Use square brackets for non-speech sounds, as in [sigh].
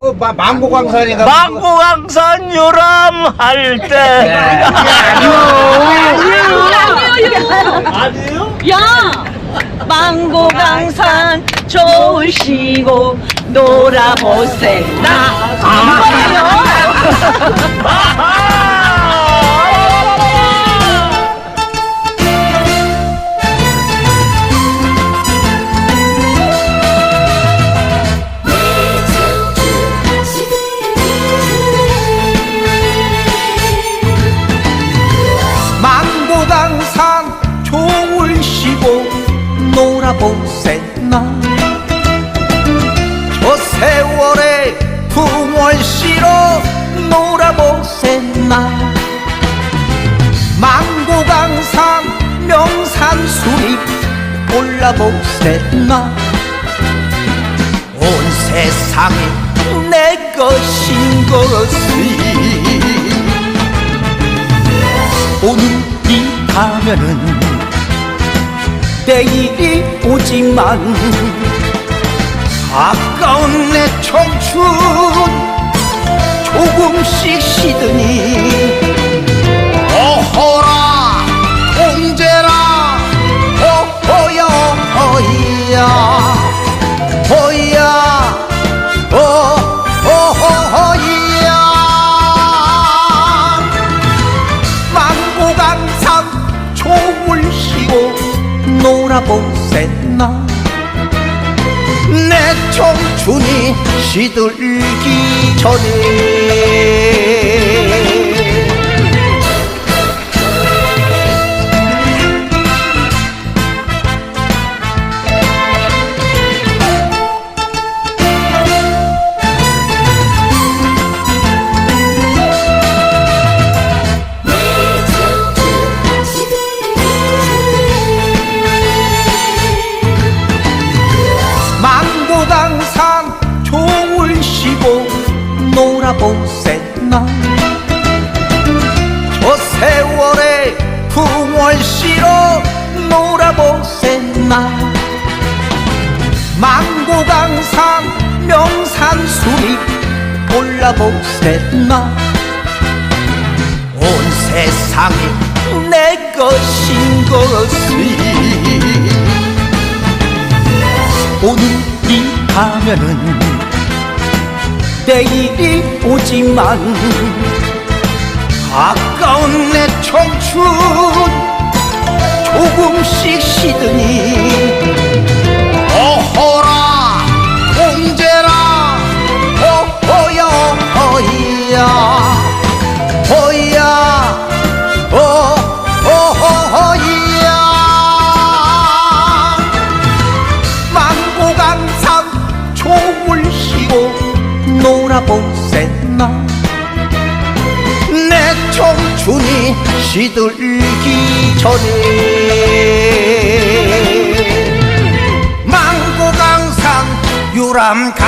그 마- 망고광산인가? 망고강산 유람할 때 아니에요? 야! 망고강산 좋으시고 놀아보세 나 망고강 [laughs] 보세나. 저 세월에 풍월 실어 놀아보세나. 망고강산 명산수립 올라보세나. 온 세상이 내 것인 것을 오늘 이 가면은 내일이 오지만 아까운 내 청춘 조금씩 시드니 놀아보세나? 내 청춘이 시들기 전에 종을 쉬고 놀아보세나 저 세월에 풍월 실어 놀아보세나 망고강산 명산수립 올라보세나 온 세상이 내 것인 것을. 오늘 이 가면은 내일이 오지만 아까운 내 청춘 조금씩 시드니 시들기 전에 망고강산 유람 가